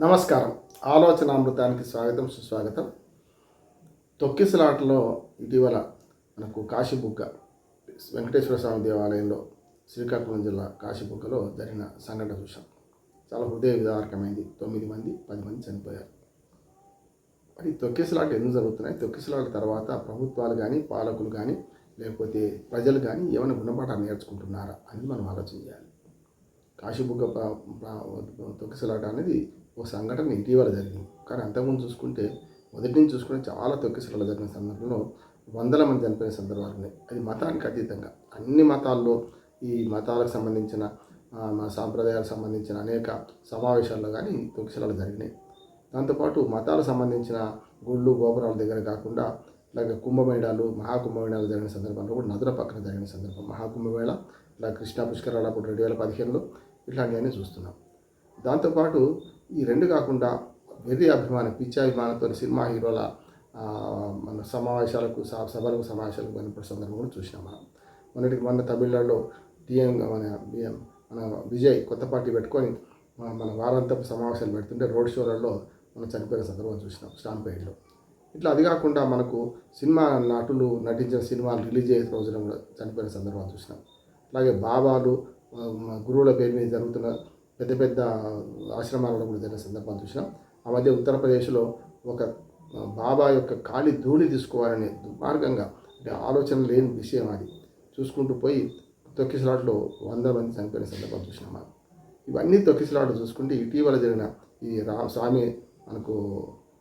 నమస్కారం. ఆలోచన అమృతానికి స్వాగతం సుస్వాగతం. తొక్కిసలాటలో ఇటీవల మనకు కాశీబుగ్గ వెంకటేశ్వర స్వామి దేవాలయంలో శ్రీకాకుళం జిల్లా కాశీబుగ్గలో జరిగిన సంఘటన చూసాం చాలా హృదయ విదారకమైంది తొమ్మిది మంది పది మంది చనిపోయారు. మరి తొక్కిసలాట ఎందుకు జరుగుతున్నాయి? తొక్కిసలాట తర్వాత ప్రభుత్వాలు కానీ పాలకులు కానీ లేకపోతే ప్రజలు కానీ ఏమైనా గుణపాఠాలు నేర్చుకుంటున్నారా అని మనం ఆలోచన చేయాలి. కాశీబుగ్గ తొక్కిసలాట అనేది ఒక సంఘటన ఇటీవల జరిగింది. కానీ అంతకుముందు చూసుకుంటే మొదటి నుంచి చూసుకుంటే చాలా తొక్కిసలాట జరిగిన సందర్భంలో వందల మంది చనిపోయిన సందర్భాలు ఉన్నాయి. అది మతానికి అతీతంగా. అన్ని మతాల్లో ఈ మతాలకు సంబంధించిన మా మన సాంప్రదాయాలకు సంబంధించిన అనేక సమావేశాల్లో కానీ తొక్కిసలాలు జరిగినాయి. దాంతోపాటు మతాలకు సంబంధించిన గుళ్ళు గోపురాల దగ్గర కాకుండా ఇలాగ కుంభమేళాలు మహాకుంభమేళాలు జరిగిన సందర్భంలో కూడా నదుల పక్కన జరిగిన సందర్భం. మహాకుంభమేళ ఇలా కృష్ణా పుష్కరాలు అప్పుడు రెండు వేల పదిహేనులో ఇట్లాంటివన్నీ చూస్తున్నాం. దాంతోపాటు ఈ రెండు కాకుండా వెర్రి అభిమానం పిచ్చాభిమానంతో సినిమా హీరోల మన సమావేశాలకు సభలకు సమావేశాలకు వెళ్ళిన సందర్భం కూడా చూసినాం మనం. మొన్నటికి మొన్న తమిళనాడులో టీఎం మన బిఎం మన విజయ్ కొత్త పార్టీ పెట్టుకొని మన వారాంతపు సమావేశాలు పెడుతుంటే రోడ్ షోలలో మనం చనిపోయిన సందర్భం చూసినాం స్టాంపేడ్లో. ఇట్లా అది కాకుండా మనకు సినిమా నటులు నటించిన సినిమాలు రిలీజ్ అయ్యే రోజున కూడా చనిపోయిన సందర్భం చూసినాం. అలాగే బాబాలు గురువుల పేరు మీద జరుగుతున్న పెద్ద పెద్ద ఆశ్రమాలలో కూడా జరిగిన సందర్భాలు చూసినాం. ఆ మధ్య ఉత్తరప్రదేశ్లో ఒక బాబా యొక్క కాలి ధూళి తీసుకోవాలనే దుర్మార్గంగా అంటే ఆలోచన లేని విషయం అది. చూసుకుంటూ పోయి తొక్కిసలాట్లో వంద మంది చనిపోయిన సందర్భం చూసినాం మనం. ఇవన్నీ తొక్కిసలాట చూసుకుంటే ఇటీవల జరిగిన ఈ రా స్వామి మనకు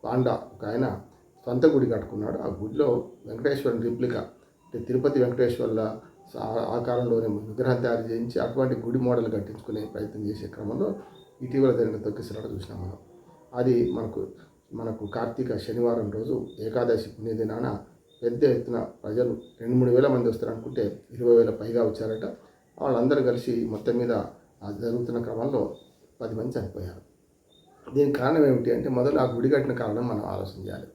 పాండా ఒక ఆయన సొంత గుడి కట్టుకున్నాడు. ఆ గుడిలో వెంకటేశ్వరుని రిప్లికా అంటే తిరుపతి వెంకటేశ్వర్ల ఆ- ఆకారంలోనే విగ్రహం తయారు చేయించి అటువంటి గుడి మోడల్ కట్టించుకునే ప్రయత్నం చేసే క్రమంలో ఇటీవల జరిగిన తొక్కిసలాట చూసినాం మనం. అది మనకు మనకు కార్తీక శనివారం రోజు ఏకాదశి పుణ్యదినాన పెద్ద ఎత్తున ప్రజలు రెండు మూడు వేల మంది వస్తారు అనుకుంటే ఇరవై వేల పైగా వచ్చారట. వాళ్ళందరూ కలిసి మొత్తం మీద జరుగుతున్న క్రమంలో పది మంది చనిపోయారు. దీనికి కారణం ఏమిటి అంటే మొదలు ఆ గుడి కట్టిన కారణం మనం ఆలోచన చేయాలి.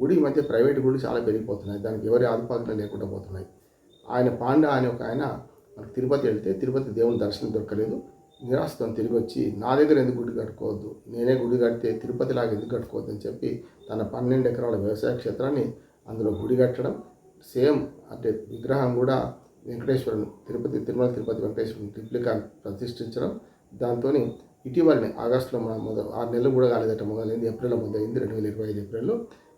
గుడి మధ్య ప్రైవేట్ గుడి చాలా పెరిగిపోతున్నాయి. దానికి ఎవరి ఆధిపత్యం లేకుండా పోతున్నాయి. ఆయన పాండ అనే ఒక ఆయన మనకు తిరుపతి వెళ్తే తిరుపతి దేవుని దర్శనం దొరకలేదు. నిరాశతో తిరిగి వచ్చి నా దగ్గర ఎందుకు గుడి కట్టుకోవద్దు? నేనే గుడి కడితే తిరుపతిలాగా ఎందుకు కట్టుకోవద్దు? అని చెప్పి తన పన్నెండు ఎకరాల వ్యవసాయ క్షేత్రాన్ని అందులో గుడి కట్టడం. సేమ్ అంటే విగ్రహం కూడా వెంకటేశ్వరుని తిరుపతి తిరుమల తిరుపతి వెంకటేశ్వరుని రిప్లికా ప్రతిష్ఠించడం. దాంతో ఇటీవలనే ఆగస్టులో మన మొదలు ఆరు నెలలు కూడా కాలేదట మొదలైంది ఏప్రిల్లో మొదలైంది రెండు వేల ఇరవై ఐదు ఏప్రిల్లో.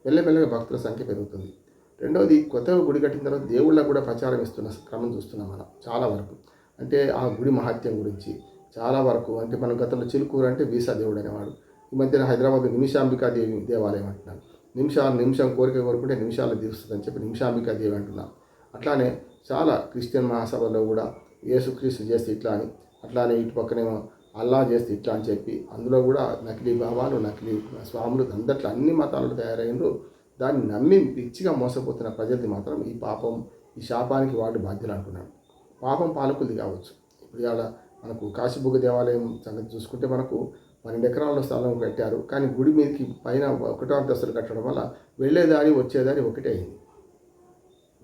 మెల్లమెల్లగా భక్తుల సంఖ్య పెరుగుతుంది. రెండవది కొత్తగా గుడి కట్టిన తర్వాత దేవుళ్ళకు కూడా ప్రచారం ఇస్తున్న క్రమం చూస్తున్నాం మనం చాలా వరకు. అంటే ఆ గుడి మహత్యం గురించి చాలా వరకు అంటే మనం గతంలో చిలుకూరు అంటే వీసా దేవుడు అనేవాడు. ఈ మధ్యన హైదరాబాద్ నిమిషాంబికా దేవి దేవాలయం అంటున్నాను నిమిషాలు నిమిషం కోరిక కోరుకుంటే నిమిషాలు తీరుస్తుందని చెప్పి నిమిషాంబికా దేవి అంటున్నాం అట్లానే చాలా క్రిస్టియన్ మహాసభలో కూడా యేసుక్రీస్తు చేస్తే ఇట్లా అని అట్లానే ఇటు పక్కనేమో అల్లా చేస్తే ఇట్లా అని చెప్పి అందులో కూడా నకిలీ భావాలు నకిలీ స్వాములు అందట్లో అన్ని మతాలు తయారైనరు దాన్ని నమ్మి పిచ్చిగా మోసపోతున్న ప్రజలది మాత్రం ఈ పాపం ఈ శాపానికి వాళ్ళు బాధ్యులు అంటున్నాను పాపం పాలకులది కావచ్చు. ఇప్పుడు ఇవాళ మనకు కాశీబుగ్గ దేవాలయం సంగతి చూసుకుంటే మనకు పన్నెండు ఎకరాల స్థలం కట్టారు. కానీ గుడి మీదకి పైన ఒకటో అంతస్తులు కట్టడం వల్ల వెళ్ళేదారి వచ్చేదారి ఒకటే అయింది.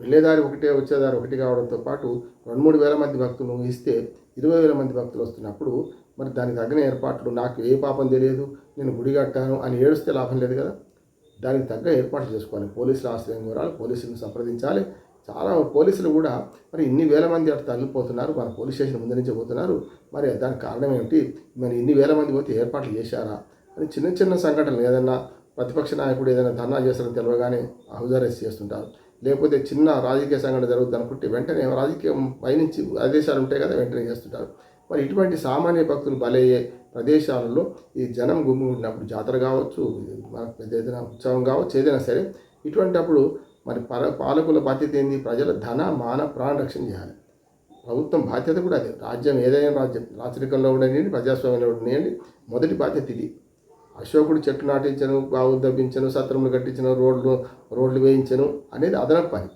వెళ్ళేదారి ఒకటే వచ్చేదారి ఒకటి కావడంతో పాటు రెండు మూడు వేల మంది భక్తులు ఇస్తే ఇరవై వేల మంది భక్తులు వస్తున్నప్పుడు మరి దానికి తగిన ఏర్పాట్లు నాకు ఏ పాపం తెలియదు నేను గుడి కట్టాను అని ఏడుస్తే లాభం లేదు కదా? దానికి తగ్గ ఏర్పాట్లు చేసుకోవాలి. పోలీసుల ఆశ్రయం కోరాలి పోలీసులను సంప్రదించాలి. చాలా పోలీసులు కూడా మరి ఇన్ని వేల మంది అటు తరలిపోతున్నారు మన పోలీస్ స్టేషన్ ముందు నుంచి పోతున్నారు. మరి దానికి కారణం ఏమిటి? మరి ఇన్ని వేల మంది పోతే ఏర్పాట్లు చేశారా? అని చిన్న చిన్న సంఘటనలు ఏదైనా ప్రతిపక్ష నాయకుడు ఏదైనా ధర్నా చేస్తారని తెలియగానే హౌస్ చేస్తుంటారు. లేకపోతే చిన్న రాజకీయ సంఘటన జరుగుతుంది అనుకుంటే వెంటనే రాజకీయం పైనుంచి ఆదేశాలు ఉంటాయి కదా వెంటనే చేస్తుంటారు. మరి ఇటువంటి సామాన్య భక్తులు బలయ్యే ప్రదేశాలలో ఈ జనం గుమ్మినప్పుడు జాతర కావచ్చు మన పెద్ద ఏదైనా ఉత్సవం కావచ్చు ఏదైనా సరే ఇటువంటి అప్పుడు మరి పర పాలకుల బాధ్యత ఏంది? ప్రజల ధన మాన ప్రాణ రక్షణ చేయాలి. ప్రభుత్వం బాధ్యత కూడా అదే. రాజ్యం ఏదైనా రాజ్యం రాచరికంలో ఉండనివ్వండి ప్రజాస్వామ్యంలో ఉండనివ్వండి మొదటి బాధ్యత ఇది. అశోకుడు చెట్లు నాటించను బావులు దబ్బించను సత్రములు కట్టించను రోడ్లు రోడ్లు వేయించను అనేది అదనపు పని.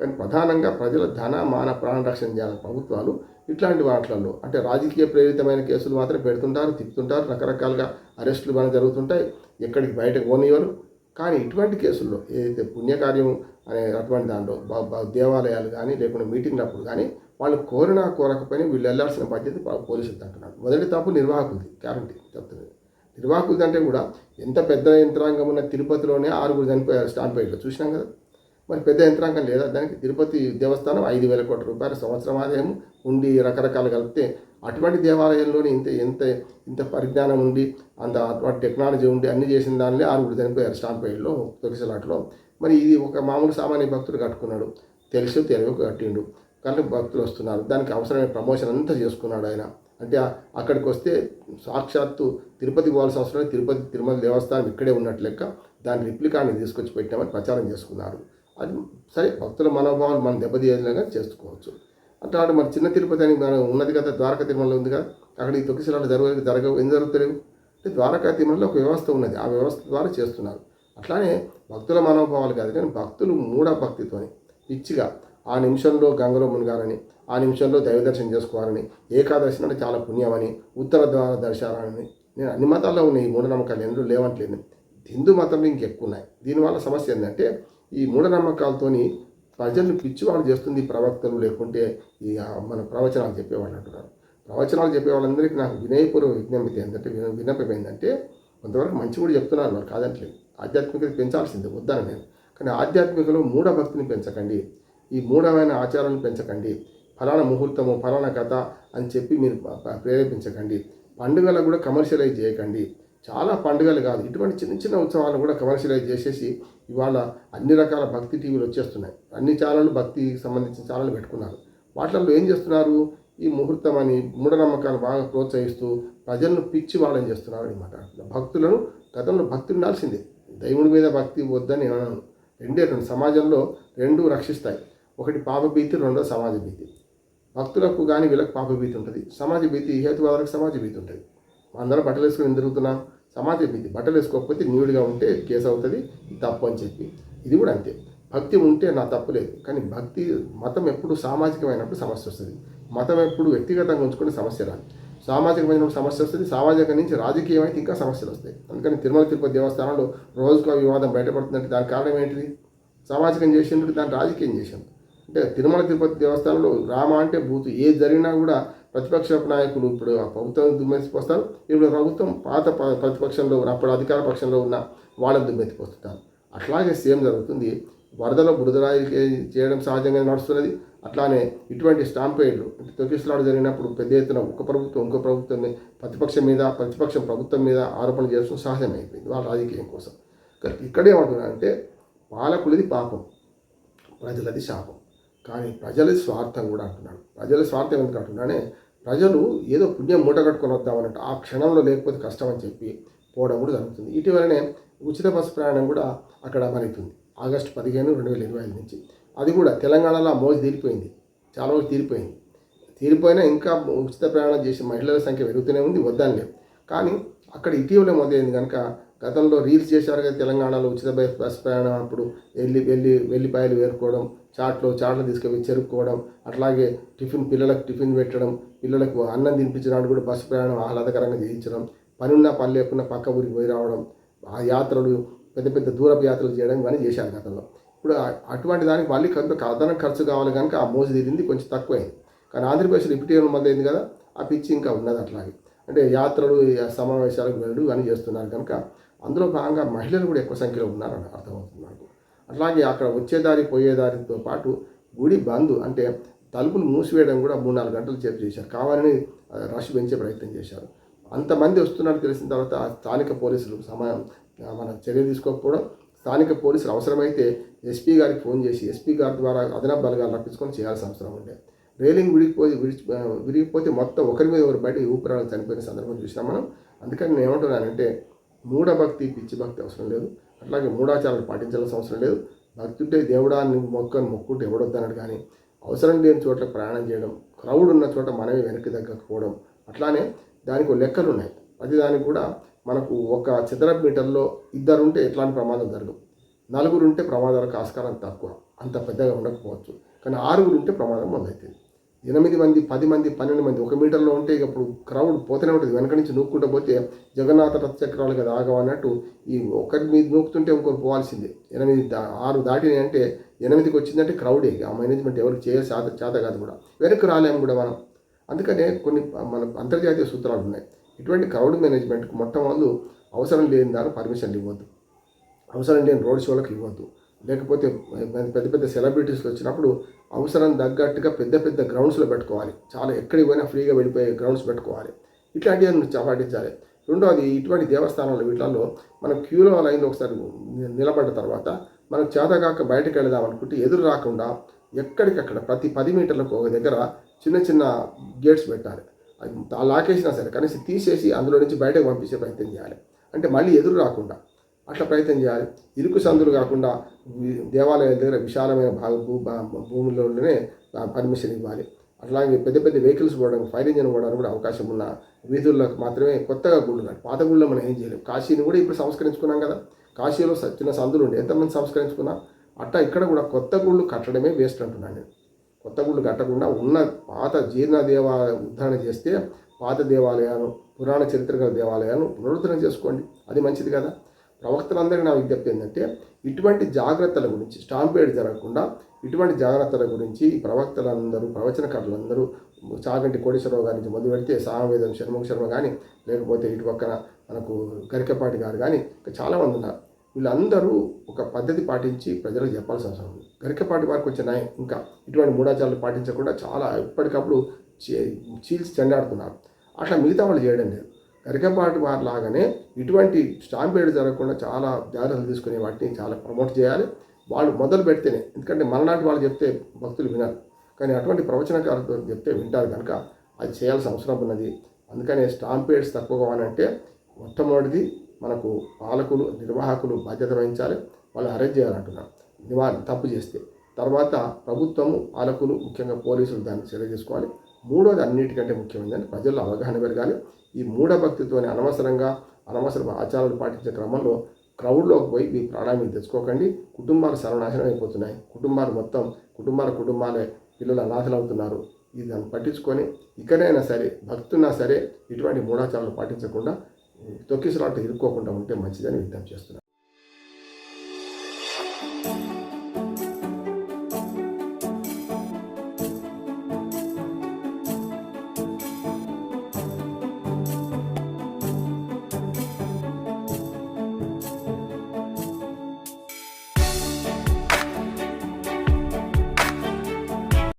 కానీ ప్రధానంగా ప్రజల ధన మాన ప్రాణ రక్షణ చేయాలి ప్రభుత్వాలు. ఇట్లాంటి వాటిలలో అంటే రాజకీయ ప్రేరితమైన కేసులు మాత్రం పెడుతుంటారు తిప్పుతుంటారు. రకరకాలుగా అరెస్టులు బాగా జరుగుతుంటాయి. ఎక్కడికి బయటకు పోనివ్వరు కానీ ఇటువంటి కేసుల్లో ఏదైతే పుణ్యకార్యం అనే అటువంటి దాంట్లో దేవాలయాలు కానీ లేకుంటే మీటింగ్లు అప్పుడు కానీ వాళ్ళు కోరినా కోరకపోయినా వీళ్ళు వెళ్ళాల్సిన బాధ్యత పోలీసులు అంటున్నారు మొదటి తప్పు నిర్వాహకులది గ్యారంటీ చెప్తున్నది నిర్వాహకులది అంటే కూడా ఎంత పెద్ద యంత్రాంగం ఉన్న తిరుపతిలోనే ఆరుగురు చనిపోయారు స్టాంపేట్లో చూసినాం కదా? మరి పెద్ద యంత్రాంగం లేదా? దానికి తిరుపతి దేవస్థానం ఐదు వేల కోట్ల రూపాయల సంవత్సరం ఆదాయం ఉండి రకరకాలు కలిపితే అటువంటి దేవాలయంలోని ఇంత ఎంత ఇంత పరిజ్ఞానం ఉండి అంత అటువంటి టెక్నాలజీ ఉండి అన్ని చేసిన దానిలో ఆరుగురు చనిపోయారు స్టాంపేడ్లో తొలిసలాట్లో మరి ఇది ఒక మామూలు సామాన్య భక్తుడు కట్టుకున్నాడు. తెలుసు తెలివి కట్టిండు. కానీ భక్తులు వస్తున్నారు. దానికి అవసరమైన ప్రమోషన్ అంతా చేసుకున్నాడు ఆయన. అంటే అక్కడికి వస్తే సాక్షాత్తు తిరుపతి పోవాల్సిన అవసరం తిరుపతి తిరుమల దేవస్థానం ఇక్కడే ఉన్నట్లు లెక్క దాని రిప్లికాన్ని తీసుకొచ్చి పెట్టామని ప్రచారం చేసుకున్నారు. అది సరే భక్తుల మనోభావాలు మనం దెబ్బతీయలేగా చేసుకోవచ్చు. అట్లా మన చిన్న తిరుపతి అని మనం ఉన్నది కదా ద్వారకా తిరుమల ఉంది కదా అక్కడ ఈ తొక్కిసలాలు జరగ జరగ ఏం జరుగుతలేవు అంటే ద్వారకా తిరుమలలో ఒక వ్యవస్థ ఉన్నది ఆ వ్యవస్థ ద్వారా చేస్తున్నారు. అట్లానే భక్తుల మనోభావాలు కాదు కానీ భక్తులు మూఢ భక్తితోని పిచ్చిగా ఆ నిమిషంలో గంగలో మునగాలని ఆ నిమిషంలో దైవ దర్శనం చేసుకోవాలని ఏకాదశి అంటే చాలా పుణ్యమని ఉత్తర ద్వార దర్శనాలని నేను అన్ని మతాల్లో ఉన్నాయి ఈ మూఢనమ్మకాలు ఎందుకు లేవట్లేదు. హిందూ మతంలో ఇంకెక్కువ ఉన్నాయి. దీనివల్ల సమస్య ఏంటంటే ఈ మూఢనమ్మకాలతోని ప్రజలను పిచ్చివాడు చేస్తుంది ప్రవక్తలు లేకుంటే ఈ మన ప్రవచనాలు చెప్పేవాళ్ళు అంటున్నారు. ప్రవచనాలు చెప్పే వాళ్ళందరికీ నాకు వినయపూర్వ విజ్ఞప్తి ఏంటంటే విన విన్నపం ఏంటంటే కొంతవరకు మంచి కూడా చెప్తున్నారు వాళ్ళు కాదంటలేదు. ఆధ్యాత్మికత పెంచాల్సిందే వద్దాను నేను. కానీ ఆధ్యాత్మికలో మూఢ భక్తిని పెంచకండి. ఈ మూఢమైన ఆచారాలను పెంచకండి. ఫలానా ముహూర్తము ఫలానా కథ అని చెప్పి మీరు ప్రేరేపించకండి. పండుగలకు కూడా కమర్షియలైజ్ చేయకండి. చాలా పండుగలు కాదు. ఇటువంటి చిన్న చిన్న ఉత్సవాలను కూడా కమర్షియలైజ్ చేసేసి ఇవాళ అన్ని రకాల భక్తి టీవీలు వచ్చేస్తున్నాయి. అన్ని ఛానళ్ళు భక్తికి సంబంధించిన ఛానళ్ళు పెట్టుకున్నారు. వాటిల్లో ఏం చేస్తున్నారు? ఈ ముహూర్తం అని మూఢనమ్మకాలు బాగా ప్రోత్సహిస్తూ ప్రజలను పిచ్చి వాళ్ళని చేస్తున్నారు అనమాట భక్తులను గతంలో భక్తి ఉండాల్సిందే. దైవుడి మీద భక్తి వద్దని అన్నాను అనను. రెండే రెండు. సమాజంలో రెండు రక్షిస్తాయి. ఒకటి పాపభీతి రెండో సమాజ భీతి. భక్తులకు కానీ వీళ్ళకి పాపభీతి ఉంటుంది. సమాజ భీతి హేతువాదులకు సమాజ భీతి ఉంటుంది. అందరం బట్టలు వేసుకుని ఎందుకు తిరుగుతున్నాం? సమాధి భీతి బట్టలు వేసుకోకపోతే న్యూడ్గా ఉంటే కేసు అవుతుంది తప్పు అని చెప్పి. ఇది కూడా అంతే. భక్తి ఉంటే నా తప్పు లేదు. కానీ భక్తి మతం ఎప్పుడు సామాజికమైనప్పుడు సమస్య వస్తుంది. మతం ఎప్పుడు వ్యక్తిగతంగా ఉంచుకునే సమస్య రాదు. సామాజికమైన సమస్య వస్తుంది. సామాజిక నుంచి రాజకీయం అయితే ఇంకా సమస్యలు వస్తాయి. అందుకని తిరుమల తిరుపతి దేవస్థానంలో రోజుకు వివాదం బయటపడుతుందంటే దాని కారణం ఏంటిది? సామాజికం చేసినట్టు దాన్ని రాజకీయం చేసిండు అంటే తిరుమల తిరుపతి దేవస్థానంలో రామ అంటే భూతు. ఏది జరిగినా కూడా ప్రతిపక్ష నాయకులు ఇప్పుడు ఆ ప్రభుత్వం దుమ్మెత్తిపోస్తారు. ఇప్పుడు ప్రభుత్వం పాత ప్రతిపక్షంలో ఉన్న అప్పుడు అధికార పక్షంలో ఉన్న వాళ్ళని దుమ్మెత్తిపోతుంటారు అట్లాగే సేమ్ జరుగుతుంది. వరదలో బురదరాయి చేయడం సహజంగా నడుస్తున్నది. అట్లానే ఇటువంటి స్టాంపేడ్లు తొక్కిసలాడు జరిగినప్పుడు పెద్ద ఎత్తున ఒక ప్రభుత్వం ఇంకో ప్రభుత్వం ప్రతిపక్షం మీద ప్రతిపక్షం ప్రభుత్వం మీద ఆరోపణలు చేయడం సహజమైపోయింది వాళ్ళ రాజకీయం కోసం. ఇక్కడ ఏమంటున్నారంటే పాలకులది పాపం. ప్రజలది శాపం. కానీ ప్రజల స్వార్థం కూడా అంటున్నాడు ప్రజల స్వార్థం ఎందుకు అంటున్నానే ప్రజలు ఏదో పుణ్యం మూట కట్టుకొని వద్దామన్నట్టు ఆ క్షణంలో లేకపోతే కష్టం అని చెప్పి పోవడం కూడా జరుగుతుంది. ఇటీవలనే ఉచిత బస్సు ప్రయాణం కూడా అక్కడ మరుగుతుంది ఆగస్టు పదిహేను రెండు వేల ఇరవై ఐదు నుంచి. అది కూడా తెలంగాణలో ఆ మోజు తీరిపోయింది. చాలా రోజు తీరిపోయింది. తీరిపోయినా ఇంకా ఉచిత ప్రయాణం చేసే మహిళల సంఖ్య పెరుగుతూనే ఉంది వద్దని లేదు కానీ అక్కడ ఇటీవల మొదలైంది కనుక గతంలో రీల్స్ చేశారు కదా తెలంగాణలో ఉచిత బస్ బస్ ప్రయాణం అప్పుడు వెళ్ళి వెళ్ళి వెళ్ళిపాయలు వేరుకోవడం చాట్లో చాట్లు తీసుకెళ్ళి చెరుక్కోవడం అట్లాగే టిఫిన్ పిల్లలకు టిఫిన్ పెట్టడం పిల్లలకు అన్నం తినిపించడానికి కూడా బస్సు ప్రయాణం ఆహ్లాదకరంగా చేయించడం పని పని లేకుండా పక్క ఊరికి పోయి రావడం ఆ యాత్రలు పెద్ద పెద్ద దూరపు యాత్రలు చేయడం ఇవన్నీ చేశారు గతంలో. ఇప్పుడు అటువంటి దానికి మళ్ళీ కొంత అదనం ఖర్చు కావాలి కనుక ఆ మోజు తీరింది కొంచెం తక్కువైంది. కానీ ఆంధ్రప్రదేశ్లో ఇప్పటి మొదలైంది కదా ఆ పిచ్చి ఇంకా ఉన్నది అట్లాగే. అంటే యాత్రలు సమావేశాలకు వెళ్ళడు అని చేస్తున్నారు కనుక అందులో భాగంగా మహిళలు కూడా ఎక్కువ సంఖ్యలో ఉన్నారని అర్థమవుతుంది నాకు. అట్లాగే అక్కడ వచ్చేదారి పోయేదారితో పాటు గుడి బంద్ అంటే తలుపులు మూసివేయడం కూడా మూడు నాలుగు గంటలు చేపు చేశారు. కావాలని రష్ పెంచే ప్రయత్నం చేశారు. అంతమంది వస్తున్నట్టు తెలిసిన తర్వాత స్థానిక పోలీసులు సమయం మన చర్య తీసుకోకపోవడం స్థానిక పోలీసులు అవసరమైతే ఎస్పీ గారికి ఫోన్ చేసి ఎస్పీ గారి ద్వారా అదనపు బలగాలు రప్పించుకొని చేయాల్సిన అవసరం ఉండే. రైలింగ్ విడిగిపోయి విడిచి విరిగిపోతే మొత్తం ఒకరి మీద ఒకరు బయట ఊపిరాలు చనిపోయిన సందర్భం చూసినాం మనం. అందుకని నేను ఏమంటున్నానంటే మూఢభక్తి పిచ్చి భక్తి అవసరం లేదు. అట్లాగే మూఢాచారాలు పాటించాల్సిన అవసరం లేదు. భక్తి ఉంటే దేవుడా నువ్వు మొక్కని మొక్కుంటే ఎవడొద్దన్నాడు కానీ అవసరం లేని చోట్ల ప్రయాణం చేయడం క్రౌడ్ ఉన్న చోట మనమే వెనక్కి తగ్గకపోవడం అట్లానే దానికి ఒక లెక్కలు ఉన్నాయి ప్రతి దానికి కూడా మనకు ఒక చదరపు మీటర్లో ఇద్దరు ఉంటే ఎట్లాంటి ప్రమాదం జరగదు. నలుగురు ఉంటే ప్రమాదాలకు ఆస్కారం తక్కువ. అంత పెద్దగా ఉండకపోవచ్చు. కానీ ఆరుగురు ఉంటే ప్రమాదం మొదలవుతుంది ఎనిమిది మంది పది మంది పన్నెండు మంది. ఒక మీటర్లో ఉంటే ఇప్పుడు క్రౌడ్ పోతూనే ఉంటుంది. వెనక నుంచి నూక్కుంటూ పోతే జగన్నాథ రథ చక్రాలు కదా ఆగమన్నట్టు ఈ ఒకరి మీద నూకుతుంటే ఇంకొకరు పోవాల్సిందే. ఎనిమిది ఆరు దాటినాయి అంటే ఎనిమిదికి వచ్చిందంటే క్రౌడే ఆ మేనేజ్మెంట్ ఎవరికి చేయ చేత చేత కాదు కూడా. వెనక్కి రాలేము కూడా మనం. అందుకనే కొన్ని మన అంతర్జాతీయ సూత్రాలు ఉన్నాయి. ఇటువంటి క్రౌడ్ మేనేజ్మెంట్కి మొట్టమొదలు అవసరం లేని దాని పర్మిషన్లు ఇవ్వద్దు. అవసరం లేని రోడ్ షోలకు ఇవ్వద్దు. లేకపోతే పెద్ద పెద్ద సెలబ్రిటీస్లు వచ్చినప్పుడు అవసరం తగ్గట్టుగా పెద్ద పెద్ద గ్రౌండ్స్లో పెట్టుకోవాలి. చాలా ఎక్కడికి పోయినా ఫ్రీగా వెళ్ళిపోయే గ్రౌండ్స్ పెట్టుకోవాలి. ఇట్లాంటివి పాటించాలి. రెండోది ఇటువంటి దేవస్థానాలు వీటిలో మనం క్యూలో లైన్లో ఒకసారి నిలబడ్డ తర్వాత మనం చేతగాక బయటకు వెళదాం అనుకుంటే ఎదురు రాకుండా ఎక్కడికక్కడ ప్రతి పది మీటర్లకు ఒక దగ్గర చిన్న చిన్న గేట్స్ పెట్టాలి. అది లాకేసినా సరే కనీసం తీసేసి అందులో నుంచి బయటకు పంపించే ప్రయత్నం చేయాలి. అంటే మళ్ళీ ఎదురు రాకుండా అట్లా ప్రయత్నం చేయాలి. ఇరుకు సందులు కాకుండా దేవాలయాల దగ్గర విశాలమైన భాగ భూ భా- భూముల్లోనే పర్మిషన్ ఇవ్వాలి. అట్లాగే పెద్ద పెద్ద వెహికల్స్ పోవడానికి ఫైర్ ఇంజన్ పోవడానికి కూడా అవకాశం ఉన్న వీధుల్లోకి మాత్రమే కొత్తగా గుళ్ళు కాదు పాత గుళ్ళో మనం ఏం చేయలేము కాశీని కూడా ఇప్పుడు సంస్కరించుకున్నాం కదా. కాశీలో చిన్న సందులు ఉండే ఎంతమంది సంస్కరించుకున్నా అట్టా ఇక్కడ కూడా కొత్త గుళ్ళు కట్టడమే వేస్ట్ అంటున్నాను నేను. కొత్త గుళ్ళు కట్టకుండా ఉన్న పాత జీర్ణ దేవాలయ ఉద్ధరణ చేస్తే పాత దేవాలయాలు పురాణ చరిత్ర గల దేవాలయాలను పునరుద్ధరణ చేసుకోండి. అది మంచిది కదా. ప్రవక్తలందరికీ నా విజ్ఞప్తి ఏంటంటే ఇటువంటి జాగ్రత్తల గురించి స్టాంపేడ్ జరగకుండా ఇటువంటి జాగ్రత్తల గురించి ప్రవక్తలందరూ ప్రవచనకారులందరూ చాగంటి కోటేశ్వరరావు గారి నుంచి మొదలు పెడితే సామవేదం షణ్ముఖ శర్మ కానీ లేకపోతే ఇటు పక్కన మనకు గరికపాటి గారు కానీ ఇంకా చాలామంది ఉన్నారు. వీళ్ళందరూ ఒక పద్ధతి పాటించి ప్రజలకు చెప్పాల్సిన అవసరం ఉంది. గరికపాటి వారికి వచ్చే న్యాయం ఇంకా ఇటువంటి మూఢాచారాలు పాటించకుండా చాలా ఎప్పటికప్పుడు చీల్స్ చీల్చి చెండాడుతున్నారు. అట్లా మిగతా వాళ్ళు చేయడం లేదు. ఎరకపాటి వారి లాగానే ఇటువంటి స్టాంపేడ్ జరగకుండా చాలా జాగ్రత్తలు తీసుకునే వాటిని చాలా ప్రమోట్ చేయాలి. వాళ్ళు మొదలు పెడితేనే ఎందుకంటే మనలాంటి వాళ్ళు చెప్తే భక్తులు వినరు. కానీ అటువంటి ప్రవచనకారులతో చెప్తే వింటారు కనుక అది చేయాల్సిన అవసరం ఉన్నది. అందుకనే స్టాంపేడ్స్ తక్కువగా అంటే మొట్టమొదటిది మనకు పాలకులు నిర్వాహకులు బాధ్యత వహించాలి. వాళ్ళు అరెస్ట్ చేయాలంటున్నారు. నివారణ తప్పు చేస్తే. తర్వాత ప్రభుత్వము పాలకులు ముఖ్యంగా పోలీసులు దాన్ని చర్య తీసుకోవాలి. మూడోది అన్నిటికంటే ముఖ్యమైనది ప్రజల్లో అవగాహన పెరగాలి. ఈ మూఢభక్తితోనే అనవసరంగా అనవసర ఆచారాలు పాటించే క్రమంలో క్రౌడ్లోకి పోయి మీ ప్రాణాన్ని తెచ్చుకోకండి. కుటుంబాలు సర్వనాశనం అయిపోతున్నాయి. కుటుంబాలు మొత్తం కుటుంబాల కుటుంబాలే పిల్లలు అనాథలు అవుతున్నారు ఇది దాన్ని పట్టించుకొని ఇకనైనా సరే భక్తున్నా సరే ఇటువంటి మూఢాచారాలు పాటించకుండా తొక్కిసలాట ఇరుక్కోకుండా ఉంటే మంచిదని విజ్ఞప్తి చేస్తున్నాను.